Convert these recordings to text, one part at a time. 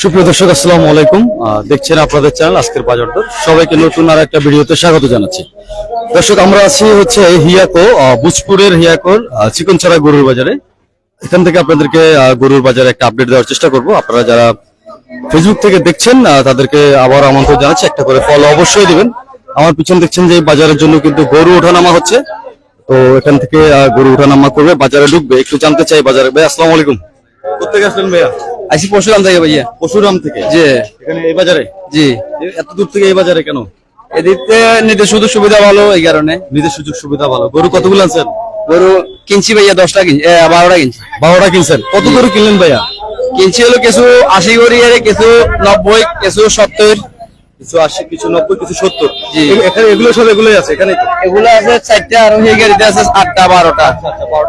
সুপ্রিয় দর্শক, আসসালামু আলাইকুম। দেখছেন আপনাদের চ্যানেল আজকের বাজার দর। সবাইকে নতুন আর একটা ভিডিওতে স্বাগত জানাচ্ছি। দর্শক, আমরা আছি হচ্ছে হিয়াকো বুজপুরের হিয়াকোর চিকনছড়া গরুর বাজারে। এখান থেকে আপনাদেরকে গরুর বাজারে একটা আপডেট দেওয়ার চেষ্টা করব। আপনারা যারা ফেসবুক থেকে দেখছেন তাদেরকে আবার আমন্ত্রণ জানাচ্ছি। একটা করে ফলো অবশ্যই দিবেন। আমার পিছনে দেখছেন যে বাজারের জন্য কিন্তু গরু ওঠানামা হচ্ছে। তো এখান থেকে গরু ওঠানামা করবে বাজারে ঢুকবে। একটু জানতে চাই বাজারে। ভাই আসসালামু আলাইকুম। কোথেকে আসলেন ভাইয়া? আইসি পরশুরাম থেকে ভাইয়া। পশুরাম থেকে? জি। এখানে এই বাজারে? জি। এত দূর থেকে এই বাজারে কেন? এদিকে নিতে শুধু সুবিধা ভালো এই কারণে। নিজের সুযোগ সুবিধা ভালো। গরু কতগুলো আনছেন? গরু কিনছি ভাইয়া দশটা কিনছি বারোটা কিনছি। বারোটা কিনছেন। কত গরু কিনলেন ভাইয়া? কিনছি হলো কিছু আশি এর কিছু নব্বই কিছু সত্তর। কিছু আশি কিছু নব্বই কিছু সত্তর। এখানে এগুলো সব এগুলোই আছে এখানে এগুলো আছে চারটা আর এই গাড়িতে আছে আটটা বারোটা।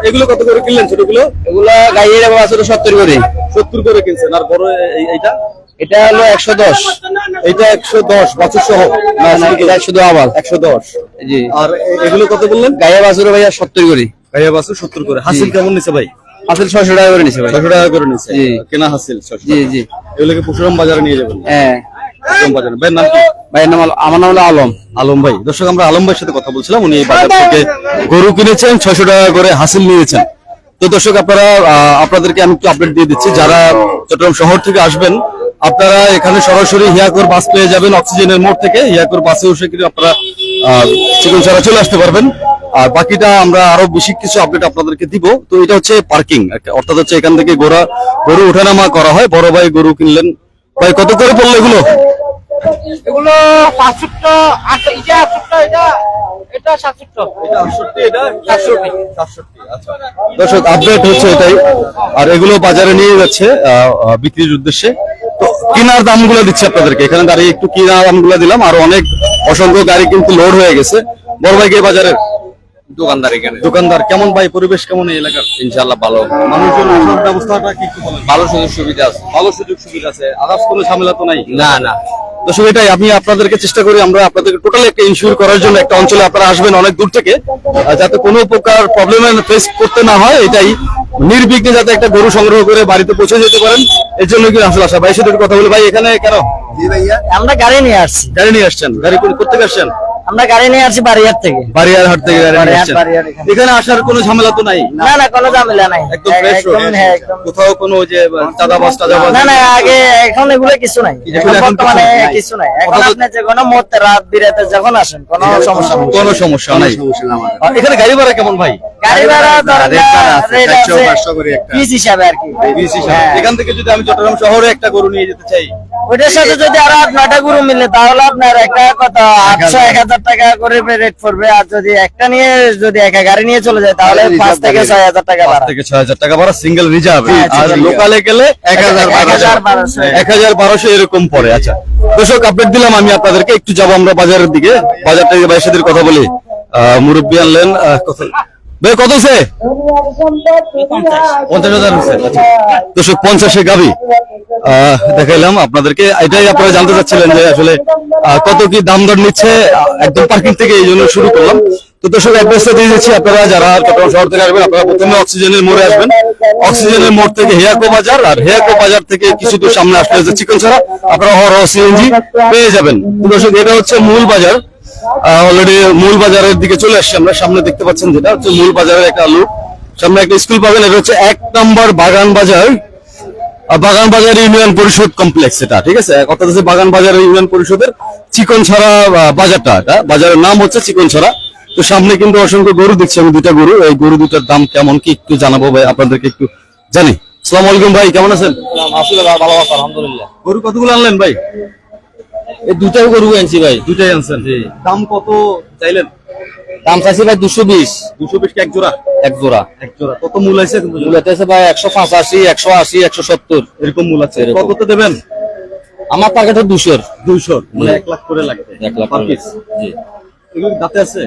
এগুলো কত করে কিনলেন ছোটগুলো? এগুলো গাড়ির আছে সত্তর করে। সত্তর করে কিনছেন আর বড় এইটা? এটা হলো একশো দশ। এইটা একশো দশ বছর সহ। এটা শুধু আবার একশো দশ। জি। আর এগুলো কত বললেন? গায়ে বাছুর ভাইয়া সত্তর করে। গাইয়া বাসু সত্তর করে। হাসিল কেমন নিছে ভাই? আসলে ছয়শো টাকা করে নিছে ভাই। ছশো টাকা করে নিছে। কেনা হাসিল জি জি। এগুলোকে পশুরাম বাজারে নিয়ে যাবেন। হ্যাঁ। ভাইয়ের নাম কি? ভাইয়ের নাম আমার নাম হলো আলম। আলম ভাই। দর্শক আমরা আলম ভাইয়ের সাথে কথা বলছিলাম। উনি এই বাজার থেকে গরু কিনেছেন ছয়শো টাকা করে হাসিল নিয়েছেন। তো দর্শক আপনারা আপনাদেরকে আমি একটু আপডেট দিয়ে দিচ্ছি। যারা চট্টগ্রাম শহর থেকে আসবেন আপনারা এখানে সরাসরি হিয়াকোর বাস পেয়ে যাবেন অক্সিজেনের মোড় থেকে। হিয়াকোর বাসে বসে কিন্তু আপনারা চিকন ছাড়া চলে আসতে পারবেন। আর বাকিটা আমরা আরও বেশি কিছু আপডেট আপনাদেরকে দিব। তো এটা হচ্ছে পার্কিং অর্থাৎ হচ্ছে এখান থেকে গোরা গরু ওঠানামা করা হয়। বড় ভাই গরু কিনলেন ভাই কত করে পড়ল এগুলো? এগুলো পাঁচশোটা আটশো এটা আটশোটা এটা এটা সাতশোটা দর্শক আপডেট হচ্ছে এটাই। আর এগুলো বাজারে নিয়ে যাচ্ছে বিক্রির উদ্দেশ্যে। তো কেনার দামগুলো দিচ্ছি আপনাদেরকে। এখানে দাঁড়িয়ে একটু কেনার দামগুলো দিলাম। আর অনেক অসংখ্য গাড়ি কিন্তু লোড হয়ে গেছে। বড় ভাই বাজারের দোকানদার এখানে। দোকানদার কেমন ভাই পরিবেশ কেমন এই এলাকার? ইনশাল্লাহ ভালো। মানুষজন আসার ব্যবস্থাটা কি একটু বলেন। ভালো সুযোগ সুবিধা আছে। ভালো সুযোগ সুবিধা আছে। আদার্স কোনো ঝামেলা তো নাই? না না। দর্শক এটাই আমি আপনাদেরকে চেষ্টা করি আমরা আপনাদেরকে টোটাল একটা ইনশিওর করার জন্য একটা অঞ্চলে আপনারা আসবেন অনেক দূর থেকে যাতে কোনো প্রকার প্রবলেম ফেস করতে না হয় এটাই। নির্বিঘ্নে যাতে একটা গরু সংগ্রহ করে বাড়িতে পৌঁছে যেতে পারেন এর জন্য কি আসলে আসা ভাই সাথে কথা বলি। ভাই এখানে কেন? আমরা গাড়ি নিয়ে আসছি। গাড়ি নিয়ে আসছেন? গাড়ি কোথেকে আসছেন? আমরা গাড়ি নিয়ে আসছি বাড়িয়ার থেকে। বাড়িয়ার হাট থেকে গাড়ি নিয়ে আসছেন? এখানে। আসার কোনো ঝামেলা তো নাই? না না কোনো ঝামেলা নাই। একদম ফ্রেশ একদম হ্যাঁ কোথাও কোনো যে চাঁদাবাজ টাদাবাজ না না আগে এখন এগুলো কিছু নাই। বর্তমানে কিছু নাই। এখন আপনি যে কোনো মুহূর্তে রাত বিরাতে যখন আসেন কোনো সমস্যা নেই। কোনো সমস্যা নাই। এখানে গাড়ি ভাড়া কেমন ভাই? গাড়ি ভাড়া ধরেন রেট ভাড়া আছে, রেট আছে 400, 500 করে একটা। পিস হিসাবে আর কি। হ্যাঁ। এখান থেকে যদি আমি চট্টগ্রাম শহরে একটা গরু নিয়ে যেতে চাই ওইটার সাথে যদি আরও আট নয়টা গরু মিলে তাহলে আপনার একটা কত আটশো এক হাজার। টাকা করে রেট পড়বে। আর যদি একটা নিয়ে যদি একা গাড়ি নিয়ে চলে যায় তাহলে পাঁচ থেকে ছয় হাজার টাকা থেকে ছয় হাজার টাকা ভাড়া সিঙ্গেল রিজার্ভ আর লোকালে গেলে এক হাজার এক হাজার বারোশো। এক হাজার বারোশো এরকম পড়ে। আচ্ছা দর্শক আপডেট দিলাম আমি আপনাদেরকে। একটু যাব আমরা বাজারের দিকে। বাজার থেকে সাথে কথা বলি। মুরব্বী আনলেন ভাই কত আছে পঞ্চাশ হাজার আচ্ছা পঞ্চাশে আহ, দেখাইলাম আপনাদেরকে। এটাই আপনারা জানতে চাচ্ছিলেন যে আসলে কত কি দাম দর নিচ্ছে একদম পার্কিং থেকে এই জন্য শুরু করলাম। তো দর্শক অ্যাড্রেসটা দিয়ে দিচ্ছি আপনারা যারা চট্টগ্রাম শহর থেকে আসবেন আপনারা প্রথমে অক্সিজেনের মোড়ে আসবেন। অক্সিজেনের মোড় থেকে হেয়াকো বাজার আর হেয়াকো বাজার থেকে কিছু দূর সামনে আসলে যে চিকন ছাড়া আপনারা হর সিএনজি পেয়ে যাবেন। দর্শক এটা হচ্ছে মূল বাজার। অলরেডি মূল বাজারের দিকে চলে আসছি। আমরা সামনে দেখতে পাচ্ছেন যেটা হচ্ছে মূল বাজারের একটা আলু সামনে একটা স্কুল পাবেন এটা হচ্ছে এক নম্বর বাগান বাজার। বাগান বাজার ইউনিয়ন পরিষদ কমপ্লেক্স এটা ঠিক আছে? অর্থাৎ হচ্ছে বাগান বাজার ইউনিয়ন পরিষদের চিকন ছড়া বাজারটা এটা। বাজারের নাম হচ্ছে চিকন ছড়া তো সামনে কিন্তু অসংখ্য গরু দেখছি আমি দুটা গরু। এই গরু দুটার দাম কেমন কি একটু জানাব ভাই আপনাদেরকে একটু জানি। আসসালামু আলাইকুম ভাই কেমন আছেন? আসলে ভালো আছে আলহামদুলিল্লাহ। গরু কতগুলো আনলেন ভাই? এই দুটাই গরু আনছি ভাই। দুটাই আনছেন? দাম কত চাইলেন? দাম চাইছি ভাই দুশো বিশ। দুশো বিশ এক জোড়া? এক জোড়া। এক জোড়া। কত মূল আছে মূল আছে ভাই একশো পঁচাশি একশো আশি একশো সত্তর। এরকম মূল আছে। এরকম। কত দেবেন? আমার টার্গেট দুশোর দুইশো মানে এক লাখ করে লাগবে। এক লাখ পার পিস জি। এগুলো দাঁতে আছে?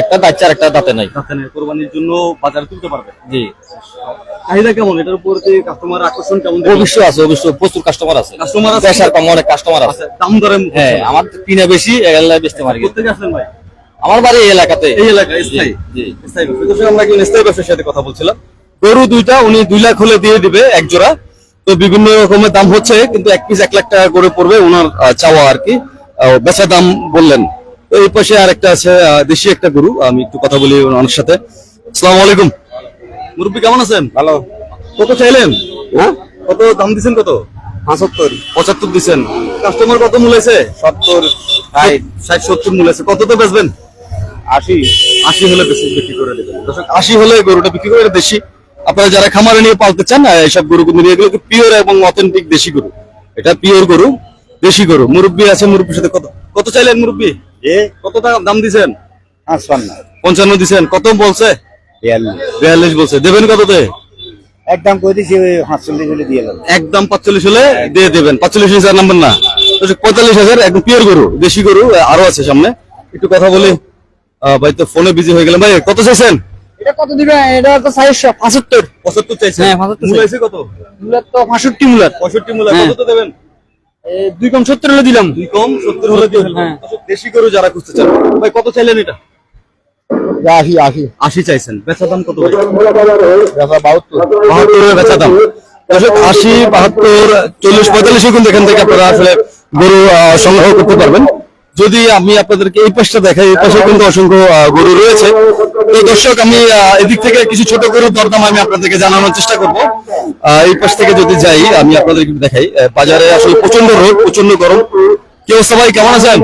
একটা একটা দাঁতে নাই। দাঁতে নেই কোরবানির জন্য বাজারে তুলতে পারবে? জি। চাহিদা কেমন? এটার উপর কাস্টমার আকর্ষণ কেমন দেখলেন? আছে অবশ্য প্রচুর কাস্টমার আছে। Customer আছে? দেশ কম অনেক কাস্টমার আছে। দাম দরে হ্যাঁ আমার কিনে বেশি এগুলা বেচতে পারি। কোথেকে আসলেন ভাই? আমার বাড়ি এই এলাকাতে। এই এলাকায় স্থায়ী? জি। স্থায়ী ব্যবসা। আমরা একজন স্থায়ী ব্যবসার সাথে কথা বলছিলাম। গরু দুইটা উনি দুই লাখ হলে দিয়ে দিবে এক জোড়া। তো বিভিন্ন রকমের দাম হচ্ছে কিন্তু এক পিস এক লাখ টাকা করে পড়বে ওনার চাওয়া আর কি। বেচা দাম বললেন। এই পাশে আর একটা আছে দেশি একটা গরু। আমি একটু কথা বলি ওনার সাথে। আসসালামু আলাইকুম। মুরব্বী কেমন আছেন? ভালো। কত চাইলেন? হ্যাঁ? কত? দাম দিছেন কত? পঁচাত্তর। পঁচাত্তর দিছেন। কাস্টমার কত মূল আছে সত্তর ষাট। সত্তর মূল আছে কত তো বেচবেন? আশি। আশি হলে বেশি বিক্রি করে দেবেন আশি হলে গরুটা বিক্রি করে দেশি আপনারা যারা খামারে নিয়ে পালতে চান আহ, এইসব গরু কিন্তু এগুলো পিওর এবং অথেন্টিক দেশি গরু। এটা পিওর গরু দেশি গরু। মুরব্বী আছে মুরব্বীর সাথে কত কত চাইলেন মুরব্বী? এ কত টাকা দাম দিছেন? পঞ্চান্ন দিছেন। কত বলছে? বিয়াল্লিশ। বলছে। দেবেন কততে? একদম করে দিছি ওই হলে দিয়ে এলাম একদম পাঁচচল্লিশ হলে দিয়ে দেবেন। পাঁচচল্লিশ হাজার নাম্বার না। পঁয়তাল্লিশ হাজার একদম পিওর গরু দেশি গরু আরও আছে সামনে। একটু কথা বলি। ভাই তো ফোনে বিজি হয়ে গেলাম। ভাই কত চাইছেন? এটা কত দিবে? এটা তো চারশো পঁচাত্তর। পঁচাত্তর চাইছেন? হ্যাঁ, 75 মূল কত? মূলত তো পঁয়ষট্টি মূলত পঁয়ষট্টি মূল হ্যাঁ। কত দেবেন? দুই কম সত্তর হলে দিলাম। দুই কম সত্তর হলে ফেলবেন। হ্যাঁ। দেশি গরু যারা খুঁজতে চান ভাই কত চাইলেন এটা? আশি আশি। আশি চাইছেন। বেচা দাম কত বাহাত্তর। বাহাত্তরের বেচা দাম। আশি বাহাত্তর চল্লিশ পঁয়তাল্লিশ কিন্তু এখান থেকে আপনারা আসলে গরু আহ, সংগ্রহ করতে পারবেন। যদি আমি আপনাদেরকে এই পাশটা দেখাই এই পাশে কিন্তু অসংখ্য গরু রয়েছে। তো দর্শক আমি এদিক থেকে কিছু ছোট গরুর দরদাম আমি আপনাদেরকে জানানোর চেষ্টা করব। এই পাশ থেকে যদি যাই আমি আপনাদেরকে একটু দেখাই। বাজারে আসলে প্রচণ্ড রোদ প্রচণ্ড গরম। কি অবস্থা ভাই? কেমন আছেন?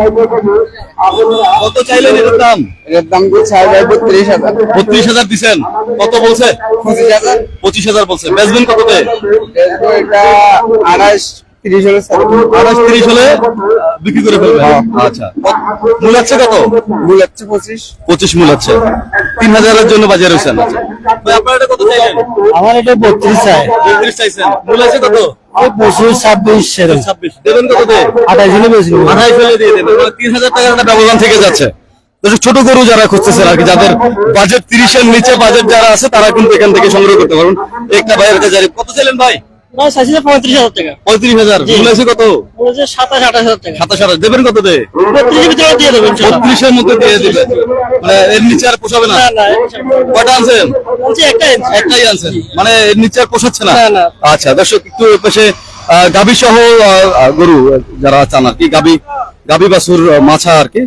কত চাইলেন এটার দাম? এর দাম হাজার বত্রিশ হাজার। বত্রিশ হাজার দিচ্ছেন কত বলছে? পঁচিশ হাজার। পঁচিশ হাজার বলছে। বেচবেন কততে? এটা আড়াইশ তিরিশ হলে আঠাশ তিরিশ হলে বিক্রি করে ফেলবে আচ্ছা। মূল আছে কত? মূল হচ্ছে পঁচিশ। পঁচিশ মূল আছে। তিন হাজারের জন্য বাজারে রয়েছেন আচ্ছা আমার এটা বত্রিশ চাই। বত্রিশ চাইছেন। মূল আছে কত? পঁচিশ ছাব্বিশ ছাব্বিশ। দেবেন কততে আঠাইশ হলে বেশি। আঠাইশ হলে দিয়ে দেবেন। তিন হাজার টাকার ব্যবধান থেকে যাচ্ছে। ছোট গরু যারা খুঁজতেছেন আর কি যাদের বাজেট তিরিশের নিচে বাজেট যারা আছে তারা কিন্তু এখান থেকে সংগ্রহ করতে পারবেন। একটা ভাইয়ের কাছে কত চাইলেন ভাই? পঁয়ত্রিশ হাজার টাকা। পঁয়ত্রিশ হাজার। মূল আছে কত? বলেছে সাতাশ আঠাশ হাজার টাকা। সাতাশ আঠাশ। দেবেন কততে বত্রিশের ভিতরে দিয়ে দেবেন বত্রিশের মধ্যে দিয়ে দিবেন। মানে এর নিচে আর পোষাবে না? কটা আনছেন? একটাই আনছেন। মানে এর নিচে আর পোষাচ্ছে না। আচ্ছা দর্শক একটু পাশে গাভী সহ গরু যারা চান আর কি গাভী গাভী আহ, মাছা আর কি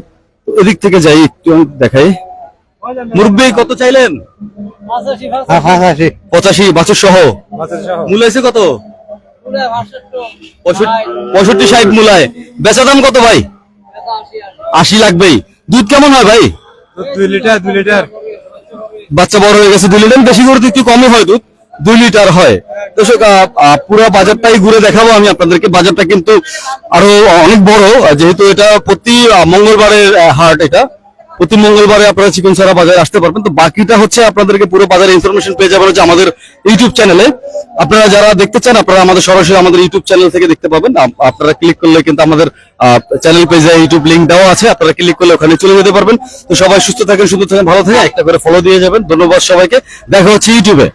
এদিক থেকে যাই একটু দেখাই। মুরব্বী কত চাইলেন? পঁচাশি বাছুর সহ? মূল কত? পঁয়ষট্টি- ষাট। মূলায়। বেচা দাম কত ভাই? আশি লাগবেই। দুধ কেমন হয় ভাই? দুই লিটার দুই লিটার। বাচ্চা বড় হয়ে গেছে দুই লিটার। বেশি করে একটু কমই হয় দুধ। দুই লিটার হয়। আহ, পুরো বাজারটাই ঘুরে দেখাবো আমি আপনাদেরকে। বাজারটা কিন্তু আরও অনেক বড়। যেহেতু এটা প্রতি মঙ্গলবারের হাট এটা। প্রতি মঙ্গলবারে আপনারা চিকন সারা বাজারে আসতে পারবেন। তো বাকিটা হচ্ছে আপনাদেরকে পুরো বাজারে ইনফরমেশন পেয়ে যাবেন আমাদের ইউটিউব চ্যানেলে আপনারা যারা দেখতে চান, আপনারা আমাদের সরাসরি আমাদের ইউটিউব চ্যানেল থেকে দেখতে পাবেন। আপনারা ক্লিক করলে কিন্তু আমাদের চ্যানেল পেজে ইউটিউব লিঙ্ক দেওয়া আছে। আপনারা ক্লিক করলে ওখানে চলে যেতে পারবেন। তো সবাই সুস্থ থাকেন, সুন্দর থাকেন, ভালো থাকেন। একটা করে ফলো দিয়ে যাবেন। ধন্যবাদ সবাইকে। দেখা হচ্ছে ইউটিউবে